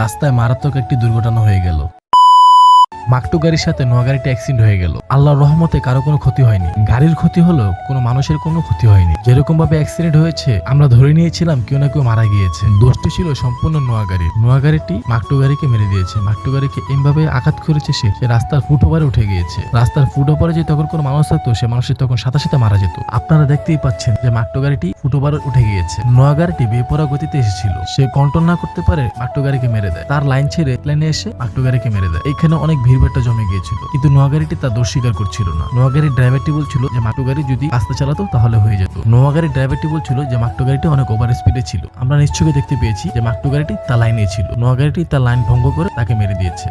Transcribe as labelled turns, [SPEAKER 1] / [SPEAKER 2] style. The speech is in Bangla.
[SPEAKER 1] রাস্তায় মারাত্মক একটি দুর্ঘটনা হয়ে গেল। মাকটু গাড়ির সাথে নোয়া গাড়িটা অ্যাক্সিডেন্ট হয়ে গেল। আল্লাহর রহমতে কারও কোনো ক্ষতি হয়নি। গাড়ির ক্ষতি হলো কোনো মানুষের কোনো ক্ষতি হয়নি। যেরকম ভাবে অ্যাক্সিডেন্ট হয়েছে, আমরা ধরে নিয়েছিলাম কেউ না কেউ মারা গিয়েছে। দোষটি ছিল সম্পূর্ণ নোয়া গাড়ির নোয়া গাড়িটি মাকটু গাড়িকে মেরে দিয়েছে। মাকটু গাড়িকে এমভাবে আঘাত করেছে সে। সে রাস্তার ফুট ওভারে উঠে গিয়েছে। রাস্তার ফুট ওভারে যে তখন কোনো মানুষ থাকতো, সে মানুষের তখন সাথে সাথে মারা যেত। আপনারা দেখতেই পাচ্ছেন যে মাকটু গাড়িটি ফুট ওভারে উঠে গিয়েছে। নোয়া গাড়িটি বেপরা গতিতে এসেছিল। সে কন্ট্রোল না করতে পারে মাকটু গাড়িকে মেরে দেয়। তার লাইন ছেড়ে প্লেনে এসে মাকটু গাড়িকে মেরে দেয়। এখানে অনেক ভিড়ভাট্টা জমে গিয়েছিল। কিন্তু নোয়া গাড়িটি তার দোষ স্বীকার করছিল না। নোয়া গাড়ির ড্রাইভারটি বলছিল যে মাটু গাড়ি যদি আস্তে চালাতো তাহলে হয়ে যেত। নোয়া গাড়ির ড্রাইভারটি বলছিল যে মাকটো গাড়িটি অনেক ওভার স্পিডে ছিল। আমরা নিশ্চয়ই দেখতে পেয়েছি যে মাকটু গাড়িটি তার লাইনে ছিল। নোয়া গাড়িটি তার লাইন ভঙ্গ করে তাকে মেরে দিয়েছে।